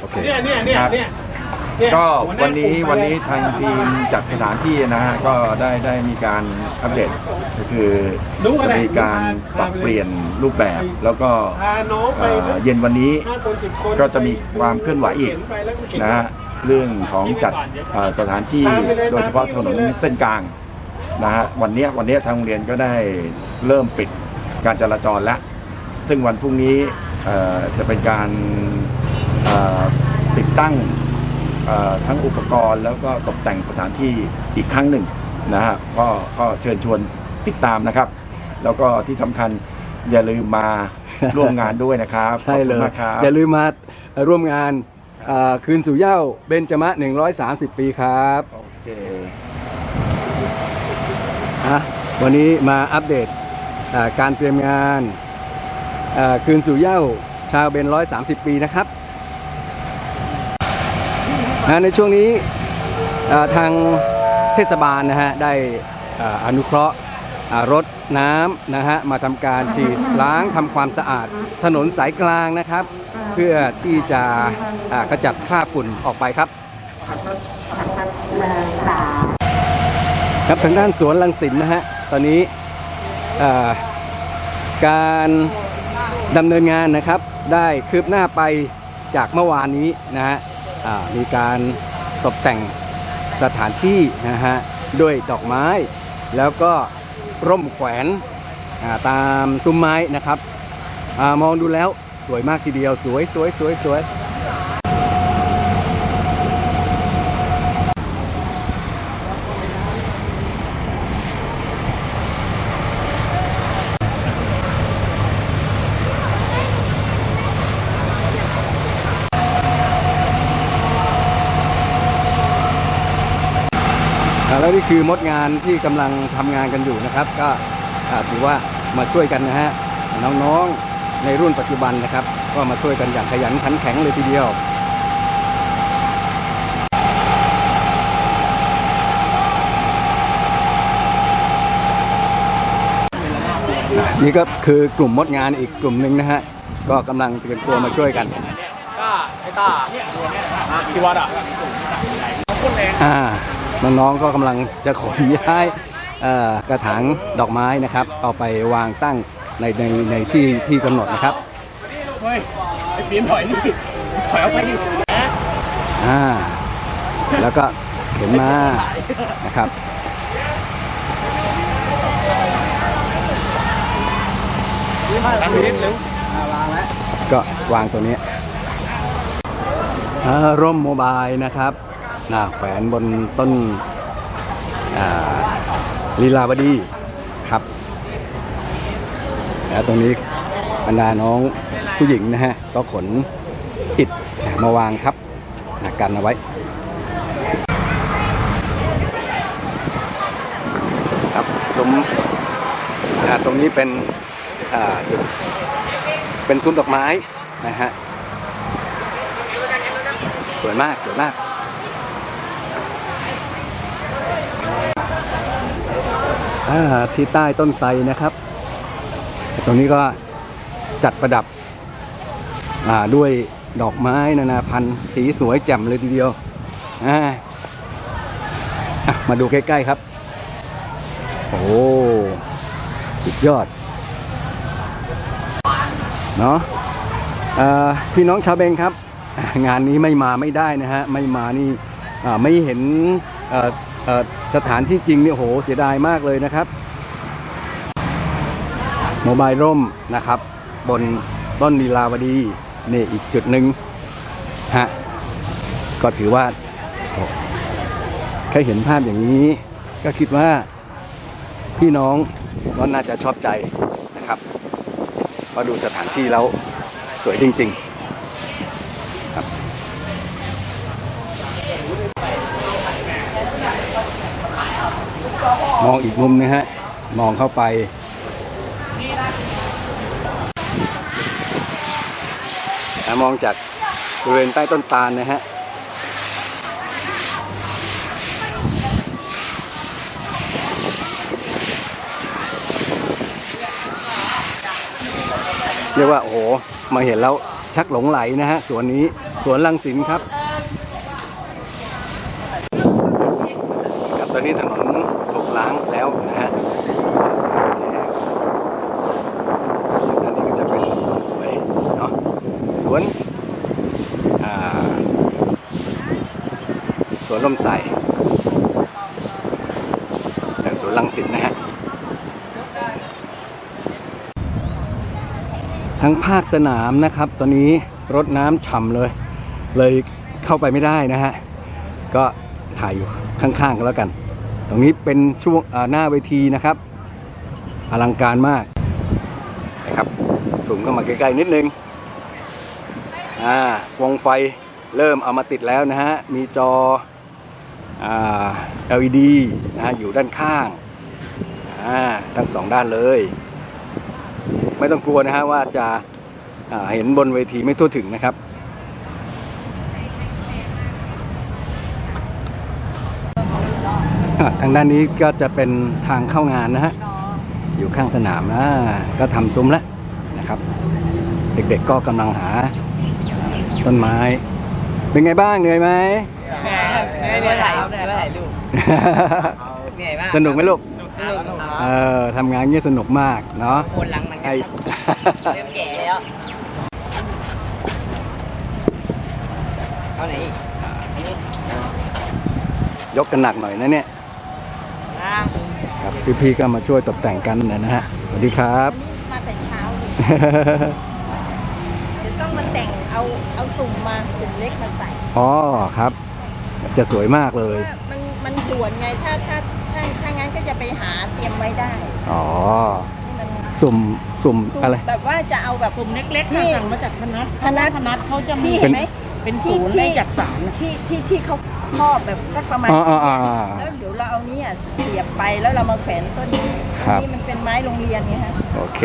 โอเคเนี่ยเนี่ยเนี่ยครับ เนี่ยเนี่ยก็หัหาวันนี้กลุ่มไปวันนี้เลยทางทีมจัดสถานที่นะฮะก็ได้ได้มีการอัปเดตก็คือจะมีการปรับเปลี่ยนรูปแบบ แล้วก็พาน้องไปเอ่อเย็นวันนี้ ห้าคนสิบคนก็จะมีความเคลื่อนไหวอีกเข็นไปแล้วก็เข็นนะฮะเรื่องของจัดเอ่อสถานที่โดยเฉพาะถนนเส้นกลางนะฮะวันเนี้ยวันเนี้ยทางโรงเรียนก็ได้เริ่มปิดการจราจรแล้ว ซึ่งวันพรุ่งนี้เอ่อจะเป็นการเอ่อ ติดตั้งเอ่อทั้งอุปกรณ์แล้วก็ตกแต่งสถานที่อีกครั้งหนึ่งนะฮะก็ก็เชิญชวนติดตามนะครับ แล้วก็ที่สำคัญอย่าลืมมาร่วมงานด้วยนะครับใช่เลขอบคุณยมากครับอย่าลืมมาร่วมงานอ่าคืนสู่เหย้าเบญจมะ 130 ปีครับโอเคอะวันนี้มาอัปเดตอ่าการเตรียมงานอ่าคืนสู่เหย้าชาวเบญ130 ปีนะครับ อ่าในช่วงนี้ทางเทศบาลนะฮะได้อนุเคราะห์รถน้ำนะฮะมาทำการฉีดล้างทำความสะอาดถนนสายกลางนะครับ เพื่อที่จะขจัดคราบฝุ่นออกไปครับครับทางด้านสวนลังสินนะฮะตอนนี้การดำเนินงานนะครับได้คืบหน้าไปจากเมื่อวานนี้นะฮะ มีการตกแต่งสถานที่นะฮะด้วยดอกไม้ แล้วก็ร่มแขวนาตามซุ้มไม้นะครับอมองดูแล้วสวยมากทีเดียวสวยสวยสวยสวย แล้วนี่คือมดงานที่กำลังทำงานกันอยู่นะครับ ก็อ่าถือว่ามาช่วยกันนะฮะน้องๆในรุ่นปัจจุบันนะครับ ก็มาช่วยกันอย่างขยันขันแข็งเลยทีเดียวนี่ก็คือกลุ่มมดงานอีกกลุ่มหนึ่งนะฮะก็กำลังเตรียมตัวมาช่วยกันก็ไอ้ต้าที่วัดอะอ่า น้องๆ ก็กำลังจะขนย้ายเอ่อกระถางดอกไม้นะครับ เอาไปวางตั้งในในในที่ที่กำหนดนะครับเฮ้ยไอ้ปีนถอยนี่ถอยออกไปดิอ่าแล้วก็เข็นมานะครับตั้งนิดนึงก็วางตัวนี้อ่าร่มโมบายนะครับ นะแขวนบนต้นลีลาวดีครับ แล้วตรงนี้บรรดาน้องผู้หญิงนะฮะ ก็ขนอิฐมาวางทับกันเอาไว้ครับซุ้มตรงนี้เป็นจุดเป็นซุ้มดอกไม้นะฮะ สวยมาก สวยมาก อ่า ที่ใต้ต้นไทรนะครับ ตรงนี้ก็จัดประดับด้วยดอกไม้นานาพันธุ์สีสวยแจ่มเลยทีเดียวมาดูใกล้ๆครับ โอ้สุดยอดเนาะพี่น้องชาวเบงครับ งานนี้ไม่มาไม่ได้นะฮะ ไม่มานี่ไม่เห็น สถานที่จริงเนี่ยโหเสียดายมากเลยนะครับโมบายร่มนะครับ บนต้นลีลาวดีนี่อีกจุดหนึ่งฮะก็ถือว่าแค่เห็นภาพอย่างนี้ ก็คิดว่าพี่น้องก็น่าจะชอบใจนะครับพอดูสถานที่แล้วสวยจริง ๆ มองอีกมุมนะฮะ มองเข้าไป มองจากบริเวณใต้ต้นตาลนะฮะเรียกว่าโอ้โหมาเห็นแล้วชักหลงไหลนะฮะสวนนี้สวนลังสินครับครับตอนนี้ถนนถูกล้างแล้วนะฮะอันนี้ก็จะเป็นสวนสวยเนาะส วนอ่าสวนลมใสและสวนลังสินนะฮะ ทั้งภาคสนามนะครับ ตอนนี้รถน้ำฉ่ำเลย เลยเข้าไปไม่ได้นะฮะ ก็ถ่ายอยู่ข้างๆกันแล้วกัน ตรงนี้เป็นช่วงหน้าเวทีนะครับ อลังการมากนะครับสูงเข้ามาใกล้ๆนิดนึง อ่าฟงไฟเริ่มเอามาติดแล้วนะฮะ มีจออ่า LED นะฮะอยู่ด้านข้าง อ่า ทั้งสองด้านเลย ไม่ต้องกลัวนะฮะว่าจะาเห็นบนเวทีไม่ทั่วถึงนะครับทางด้านนี้ก็จะเป็นทางเข้างานนะฮะ อยู่ข้างสนามนะก็ทำซุ้มแล้วนะครับ เด็กๆก็กำลังหา ต้นไม้ เป็นไงบ้างเหนื่อยไหมเหนื่อยเหนื่อยถ่ายรูปเหนื่อยถ่ายรูปเหนื่อยมากสนุกไหมลูก สนุกครับเออทำงานเงี้ยสนุกมากเนาะคนหลังเหมือนกัไอ้นครับเริ่มแก่แล้วเอาไหนอีกอันนี้ยกกันหนักหน่อยนะเนี่ยอ่าครับพี่ๆก็มาช่วยตกแต่งกันนะฮะสวัสดีครับ มาแต่เช้าเลยเดี๋ยวต้องมาแต่ง เอาเอาสุ่มมาสุ่มเล็กมาใส่อ๋อครับ จะสวยมากเลยว่ามันมันด่วนไงถ้าถ้าถ้าถ้างั้นก็จะไปหาเตรียมไว้ได้อ๋อที่มันสุ่มสุ่มสุ่มอะไร แบบว่าจะเอาแบบ กลุ่มเล็กๆนี่ค่ะสั่งมาจากพนัสพนัส พนัสเขาจะมีที่เห็นไหม เป็นศูนย์ได้จากสารน่ะที่ที่ที่เขาครอบแบบสักประมาณ อ๋ออ๋ออ๋อ แล้วเดี๋ยวเราเอาเนี่ยเสียบไปแล้วเรามาแขวนต้นนี้ครับต้นนี้มันเป็นไม้โรงเรียนไงฮะโอเค